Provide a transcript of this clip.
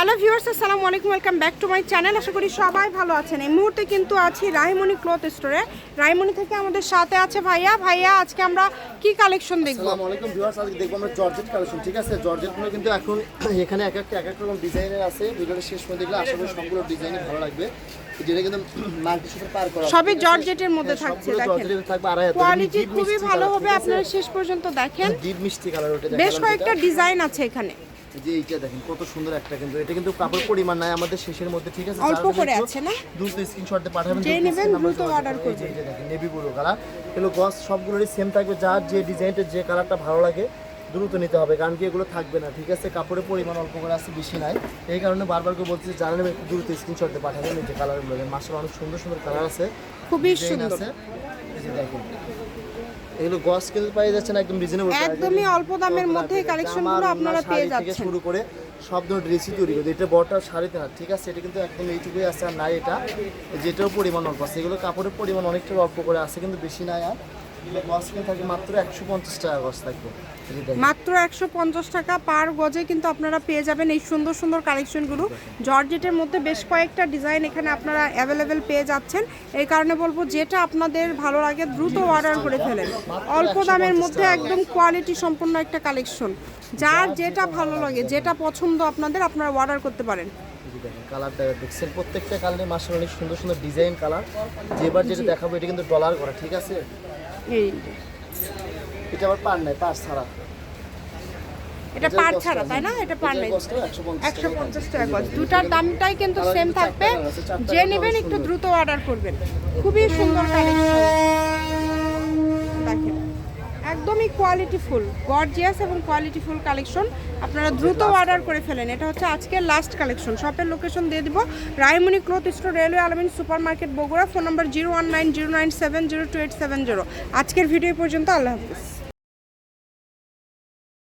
Hello viewers আসসালামু আলাইকুম welcome back to my channel আশা করি সবাই ভালো আছেন। এই মুহূর্তে কিন্তু আছি রাহিমণি ক্লথ স্টোরে। রাহিমণি থেকে আমাদের সাথে আছে ভাইয়া। ভাইয়া আজকে আমরা কি কালেকশন দেখব? আসসালামু আলাইকুম ভিউয়ার্স আজকে দেখব আমরা জর্জেট কালেকশন ঠিক আছে? জর্জেটগুলো কিন্তু এখন এখানে এক একটা এক এক রকম ডিজাইনের আছে। ভিডিওটা শেষ পর্যন্ত দেখলে আশা করি সবগুলো ডিজাইনই ভালো লাগবে। যেটা কিন্তু মাল্টি সুপার পার করা সবই জর্জেটের মধ্যে হ্যাঁ, থাকছে, দেখেন। কোয়ালিটি খুবই ভালো হবে আপনারা শেষ পর্যন্ত দেখেন। ডিপ মিষ্টি কালার ওটা বেশ কয়েকটা ডিজাইন আছে এখানে। যে এইটা দেখেন কত সুন্দর একটা কিন্তু এটা কিন্তু কাপড় পরিমাণ নাই আমাদের শেষের মধ্যে ঠিক আছে? অল্প করে আছে না? দ্রুত স্ক্রিনশট দিয়ে পাঠাবেন যে নেবেন দ্রুত order করবেন। এই দেখেন নেভি ব্লু কালার এগুলো গস সবগুলোরই সেম থাকবে যার যে ডিজাইনটা যে কালারটা ভালো লাগে দ্রুত নিতে হবে কারণ কি এগুলো থাকবে না ঠিক আছে? কাপড়ের পরিমাণ অল্প করে আছে বেশি নাই। এই কারণে বারবার করে বলছি যারা নেবে একটু দ্রুত স্ক্রিনশট দিয়ে পাঠাবেন এই যে কালারগুলো মাসের অনেক সুন্দর সুন্দর কালার আছে। খুবই সুন্দর। আছে। দেখেন। এগুলো গস কিন্তু পাই যাচ্ছে না একদম রিজনেবল একদমই অল্প দামের মধ্যে কালেকশনগুলো আপনারা পেয়ে যাচ্ছেন। শুরু করে সব ধরনের ড্রেসই তৈরি করে এটা বড়টা শাড়িতে না ঠিক আছে? এটা কিন্তু একদম এইটুকুই আছে আর নাই এটা। যেটার পরিমাণ অল্প আছে। এগুলো কাপড়ের পরিমাণ অনেকটা অল্প করে আছে কিন্তু বেশি নাই আর। থাকবে মাত্র একশো পঞ্চাশ টাকা থাকবে। মাত্র একশো পঞ্চাশ টাকা পার গজে কিন্তু আপনারা পেয়ে যাবেন এই সুন্দর সুন্দর কালেকশনগুলো। জর্জেটের মধ্যে বেশ কয়েকটা ডিজাইন এখানে আপনারা অ্যাভেলেবেল পেয়ে যাচ্ছেন। এই কারণে বলব যেটা আপনাদের ভালো লাগে দ্রুত অর্ডার করে ফেলেন। অল্প দামের মধ্যে একদম কোয়ালিটি সম্পন্ন একটা কালেকশন। যার যেটা ভালো লাগে যেটা পছন্দ আপনাদের আপনারা অর্ডার করতে পারেন। দেখছেন? প্রত্যেকটা কালারে মাসের অনেক সুন্দর সুন্দর ডিজাইন কালার যেবার যেটা দেখাবো এটা কিন্তু ডলার করা ঠিক আছে? এই এটা আবার পার নাই পার ছাড়া। এটা পার ছাড়া তাই না? এটা পার নাই। একশো পঞ্চাশ টাকা গজ দুটার দামটাই কিন্তু সেম থাকবে। যে নেবেন একটু দ্রুত অর্ডার করবেন। খুবই সুন্দর কালেকশন দেখেন একদমই কোয়ালিটি ফুল গর্জিয়াস এবং কোয়ালিটি ফুল কালেকশন আপনারা দ্রুত অর্ডার করে ফেলেন। এটা হচ্ছে আজকের লাস্ট কালেকশন শপের লোকেশন দিয়ে দিব। Raimoni cloth store railway Almin super market Bogura. Phone number zero one nine zero nine seven zero two eight seven zero আজকের ভিডিও পর্যন্ত। আল্লাহ হাফিজ।